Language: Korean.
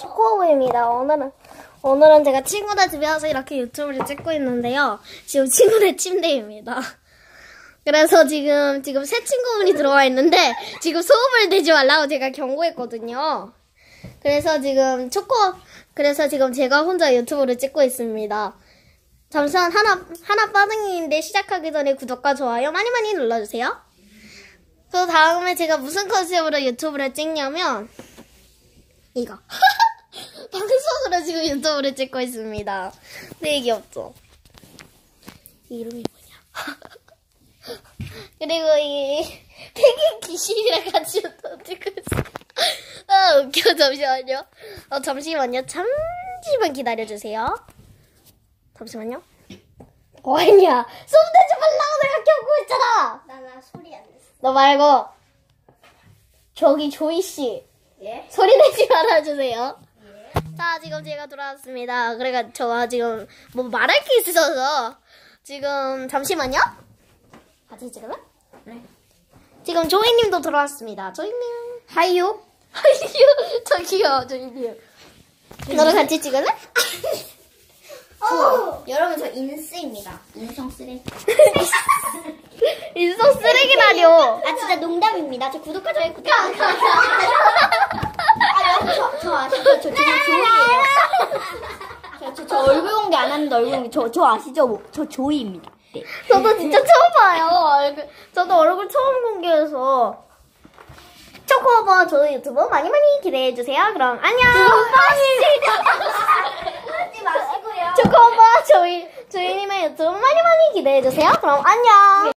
초코우입니다. 오늘은 오늘은 제가 친구네 집에 와서 이렇게 유튜브를 찍고 있는데요. 지금 친구네 침대입니다. 그래서 지금 지금 새 친구분이 들어와 있는데 지금 소음을 내지 말라고 제가 경고했거든요. 그래서 지금 초코 그래서 지금 제가 혼자 유튜브를 찍고 있습니다. 잠시만 하나 하나 빠등이인데 시작하기 전에 구독과 좋아요 많이 많이 눌러주세요. 그 다음에 제가 무슨 컨셉으로 유튜브를 찍냐면 이거 방송으로 지금 유튜브를 찍고 있습니다. 되게 귀엽죠? 이 이름이 뭐냐? 그리고 이 펭귄 귀신이랑 같이 유튜브 찍고 있어. 아 웃겨 잠시만요. 어 잠시만요. 잠시만 기다려주세요. 잠시만요. 뭐했냐? 손대지 말라고 내가 겪고 있잖아. 나나 소리 안 냈어. 너 말고 저기 조이 씨 예? 소리 내지 말아주세요. 자 지금 제가 돌아왔습니다. 그래가 저 지금 뭐 말할 게 있어서 지금 잠시만요. 같이 찍을래? 네. 지금 조이님도 들어왔습니다. 조이님 하이요. 하이요. 저기요 조이님. 너랑 같이 찍을래? 어, 여러분 저 인스입니다. 인성 쓰레기. 인성 쓰레기라뇨. 아 진짜 농담입니다. 저 구독과 좋아요 구독. 아, 저, 저 아시죠? 저, 저, 저 조이예요. 저, 저, 저 얼굴 공개 안 하는데 얼굴 공개. 저, 저 아시죠? 저 조이입니다. 네. 저도 진짜 처음 봐요. 얼굴, 저도 얼굴 처음 공개해서. 초코버 저희 유튜브 많이 많이 기대해 주세요. 그럼 안녕. 하지 마시고요. 초코버 저희 저희님의 유튜브 많이 많이 기대해 주세요. 그럼 안녕.